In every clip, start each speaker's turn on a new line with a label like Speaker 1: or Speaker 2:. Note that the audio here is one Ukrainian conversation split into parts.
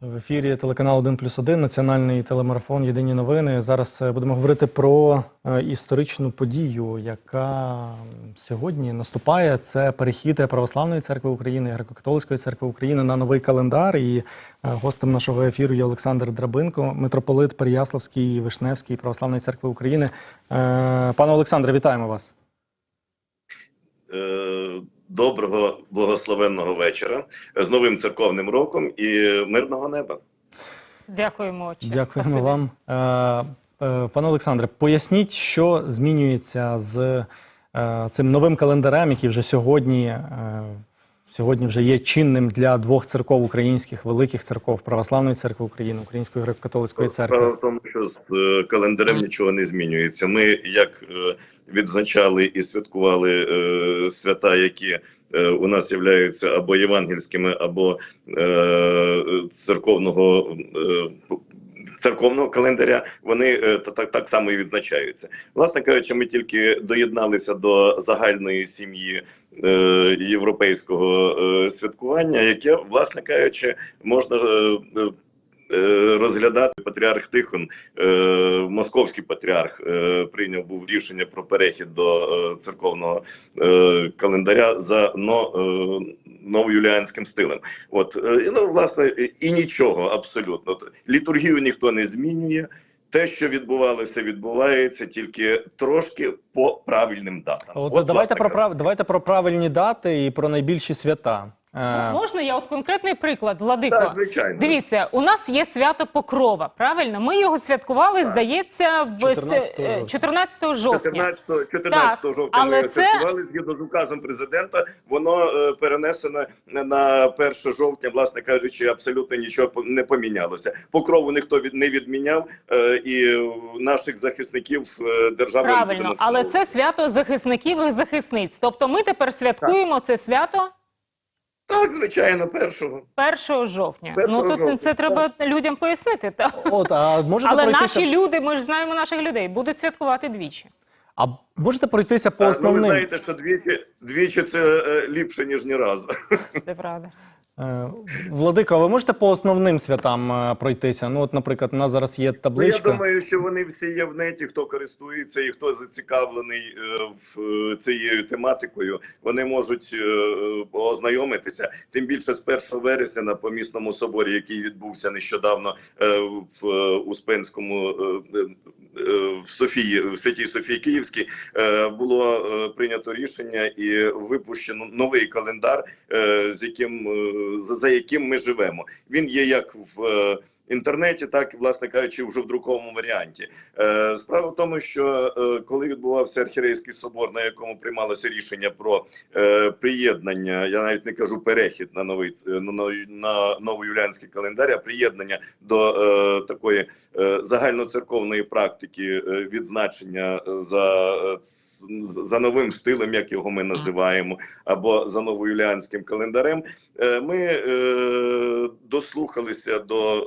Speaker 1: В ефірі телеканал 1 плюс 1, національний телемарафон Єдині новини. Зараз е, будемо говорити про е, історичну подію, яка сьогодні наступає. Це перехід Православної церкви України, Греко-католицької церкви України на новий календар. І е, гостем нашого ефіру є Олександр Драбинко, митрополит Переяславський, Вишневський Православної церкви України. Пане Олександре, вітаємо вас.
Speaker 2: Доброго благословенного вечора з новим церковним роком і мирного неба.
Speaker 3: Дякуємо. отче.
Speaker 1: Дякуємо
Speaker 3: Спасибо.
Speaker 1: вам. Е, е, Пане Олександре, поясніть, що змінюється з е, цим новим календарем, який вже сьогодні, сьогодні вже є чинним для двох церков українських, великих церков Православної церкви України, Української греко-католицької
Speaker 2: Справа
Speaker 1: церкви.
Speaker 2: в тому, що з е, календарем нічого не змінюється. Ми як е, відзначали і святкували е, свята, які у нас являються або євангельськими, або церковного. Церковного календаря вони е, так, так само і відзначаються. Власне кажучи, ми тільки доєдналися до загальної сім'ї е, європейського е, святкування, яке, власне кажучи, можна е, розглядати патріарх Тихон, е, московський патріарх, е, прийняв був рішення про перехід до е, церковного е, календаря за е, новоюліанським стилем. От е, ну, власне, і- нічого абсолютно. Літургію ніхто не змінює. Те, що відбувалося, відбувається тільки трошки по правильним датам.
Speaker 1: От,
Speaker 2: власне
Speaker 1: давайте про прав... давайте про правильні дати і про найбільші свята. Е,
Speaker 3: Можна я от конкретний приклад, Владико?
Speaker 2: Так, звичайно.
Speaker 3: Дивіться, у нас є свято Покрова. Правильно, ми його святкували,
Speaker 2: Так.
Speaker 3: здається, в
Speaker 1: 14
Speaker 3: е,
Speaker 1: жовтня.
Speaker 3: 14 жовтня.
Speaker 2: 14, 14
Speaker 3: Так,
Speaker 2: жовтня
Speaker 3: але
Speaker 2: ми
Speaker 3: це-
Speaker 2: святкували згідно з указом президента. Воно е, перенесено на 1 жовтня, власне кажучи, абсолютно нічого по- не помінялося. Покрову ніхто від не відміняв, е, і наших захисників е, держави
Speaker 3: Правильно, але це свято захисників і захисниць. Тобто ми тепер святкуємо це свято
Speaker 2: так, звичайно, першого.
Speaker 3: 1 жовтня.
Speaker 2: Першого
Speaker 3: ну тут
Speaker 2: жовтня,
Speaker 3: це треба людям пояснити. Та.
Speaker 1: От, а можете
Speaker 3: Але
Speaker 1: пройтися...
Speaker 3: наші люди, ми ж знаємо наших людей, будуть святкувати двічі.
Speaker 1: А можете пройтися по
Speaker 2: Так, ну, ви знаєте, що двічі, двічі це е, ліпше ніж ні разу.
Speaker 3: Це правда.
Speaker 1: Е, Владико, а ви можете по основним святам е, пройтися? Ну, от, наприклад, у нас зараз є
Speaker 2: Ну, я думаю, що вони всі є в неті, хто користується і хто зацікавлений в цією тематикою. Вони можуть ознайомитися. Тим більше з 1 вересня на помісному соборі, який відбувся нещодавно в Успенському в Софії, в Святій Софії Київській, було е, прийнято рішення і випущено новий календар, е, з яким е, за, яким ми живемо. Він є як в е, інтернеті, так і власне кажучи, вже в друковому варіанті. Е, справа в тому, що е, коли відбувався архірейський собор, на якому приймалося рішення про е, приєднання, я навіть не кажу перехід на новий на, на новоюліанський календар, а приєднання до е, такої е, загальноцерковної практики е, відзначення за, е, за новим стилем, як його ми називаємо, або за новоюліанським календарем. Е, Ми е, дослухалися до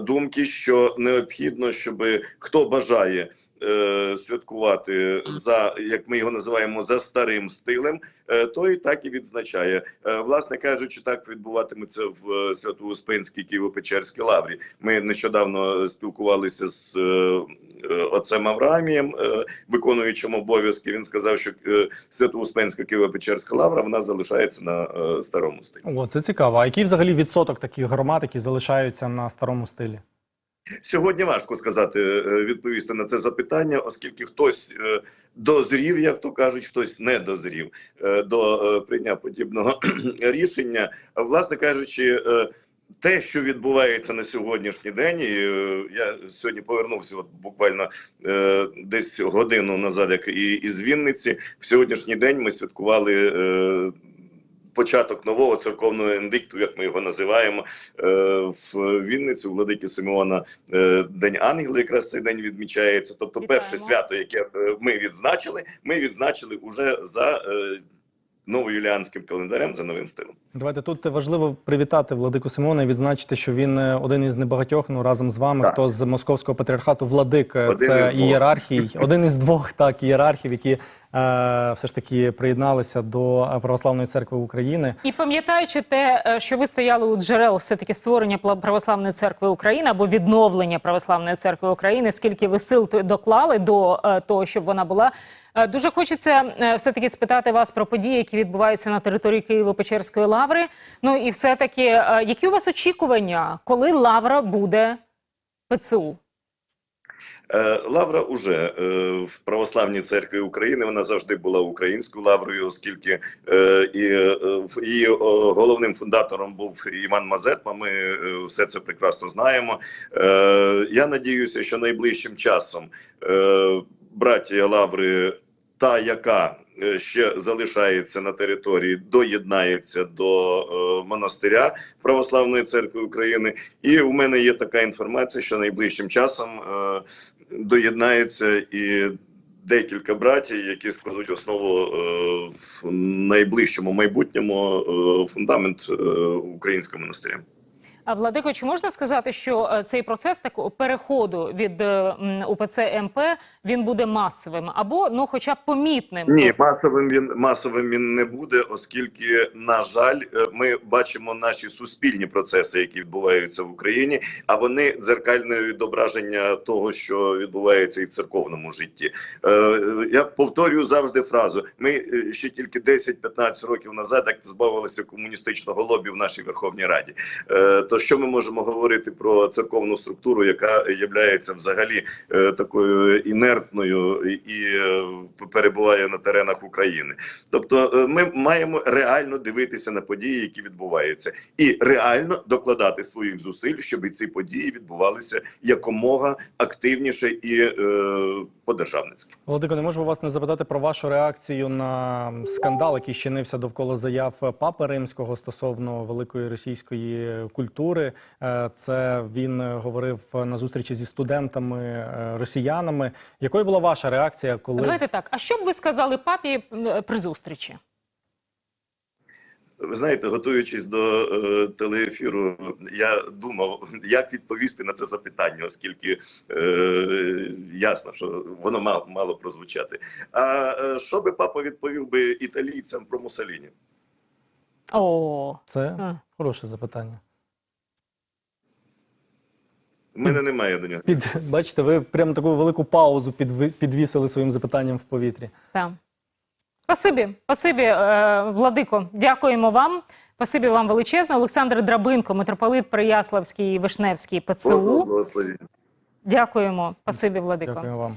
Speaker 2: думки, що необхідно, щоб хто бажає е, святкувати за як ми його називаємо за старим стилем, е, той так і відзначає. Е, Власне кажучи, так відбуватиметься в е, Свято-Успенській Києво-Печерській лаврі. Ми нещодавно спілкувалися з е, е, отцем Авраамієм, е, виконуючим обов'язки. Він сказав, що е, Свято-Успенська Києво-Печерська лавра вона залишається на е, старому стилі.
Speaker 1: О, це цікаво. А який взагалі відсоток таких громад, які залишаються на старому стилі?
Speaker 2: Сьогодні важко сказати е, відповісти на це запитання, оскільки хтось е, дозрів, як то кажуть, хтось не дозрів е, до е, прийняття подібного рішення. Власне кажучи, е, те, що відбувається на сьогоднішній день, і е, я сьогодні повернувся, от буквально е, десь годину назад, як і із Вінниці. В сьогоднішній день ми святкували. Початок нового церковного індикту, як ми його називаємо, е, в Вінницю, владики Симеона е, День Ангела, якраз цей день відмічається. Тобто,
Speaker 3: Вітаємо.
Speaker 2: перше свято, яке е, ми відзначили, ми відзначили уже за новоюліанським календарем за новим стилем.
Speaker 1: Давайте тут важливо привітати владику Симона і відзначити, що він е, один із небагатьох, ну разом з вами,
Speaker 2: Так.
Speaker 1: хто з московського патріархату владик. е,
Speaker 2: Один
Speaker 1: Це ієрархій, один із двох так ієрархів, які е, все ж таки приєдналися до православної церкви України.
Speaker 3: І пам'ятаючи те, що ви стояли у джерел все-таки створення пла- Православної церкви України або відновлення Православної церкви України, скільки ви сил доклали до того, щоб вона була. Е, Дуже хочеться е, все-таки спитати вас про події, які відбуваються на території Києво-Печерської лаври. Ну і все-таки, е, які у вас очікування, коли лавра буде ПЦУ?
Speaker 2: Лавра уже в православній церкві України вона завжди була українською лаврою, оскільки її головним фундатором був Іван Мазепа. Ми все це прекрасно знаємо. Я надіюся, що найближчим часом братія Лаври, та яка е, ще залишається на території, доєднається до е, монастиря Православної церкви України. І у мене є така інформація, що найближчим часом е, доєднається і декілька братів, які складуть основу е, в найближчому майбутньому е, фундамент е, українського монастиря.
Speaker 3: А Владико, чи можна сказати, що е, цей процес такого переходу від е, УПЦ МП він буде масовим або ну, хоча б помітним?
Speaker 2: Ні, масовим він масовим він не буде, оскільки, на жаль, е, ми бачимо наші суспільні процеси, які відбуваються в Україні, а вони дзеркальне відображення того, що відбувається і в церковному житті. Я повторюю завжди фразу: ми ще тільки 10-15 років назад як позбавилися комуністичного лобі в нашій Верховній Раді. Що ми можемо говорити про церковну структуру, яка є взагалі е, такою інертною і е, перебуває на теренах України? Тобто, е, ми маємо реально дивитися на події, які відбуваються, і реально докладати своїх зусиль, щоб ці події відбувалися якомога активніше і е, по-державницьки.
Speaker 1: Владико, не можу вас не запитати про вашу реакцію на скандал, який щинився довкола заяв Папи Римського стосовно великої російської культури. Е, Це він е, говорив на зустрічі зі студентами е, росіянами. Якою була ваша реакція, коли
Speaker 3: Давайте так. А що б ви сказали папі при зустрічі?
Speaker 2: Ви знаєте, готуючись до е, телеефіру, я думав, як відповісти на це запитання, оскільки е, ясно, що воно мало, мало прозвучати. А е, що би папа відповів би італійцям про Муссоліні?
Speaker 3: О,
Speaker 1: це
Speaker 3: Е.
Speaker 1: хороше запитання?
Speaker 2: У мене немає до нього.
Speaker 1: Під бачите, ви прямо таку велику паузу підви- підвісили своїм запитанням в повітрі.
Speaker 3: так. Спасибі, спасибі, е, Владико. Дякуємо вам. Спасибі вам величезне. Олександр Драбинко, митрополит Прияславський і Вишневський ПЦУ. Дякуємо. Спасибі, Владико.
Speaker 1: Дякую вам.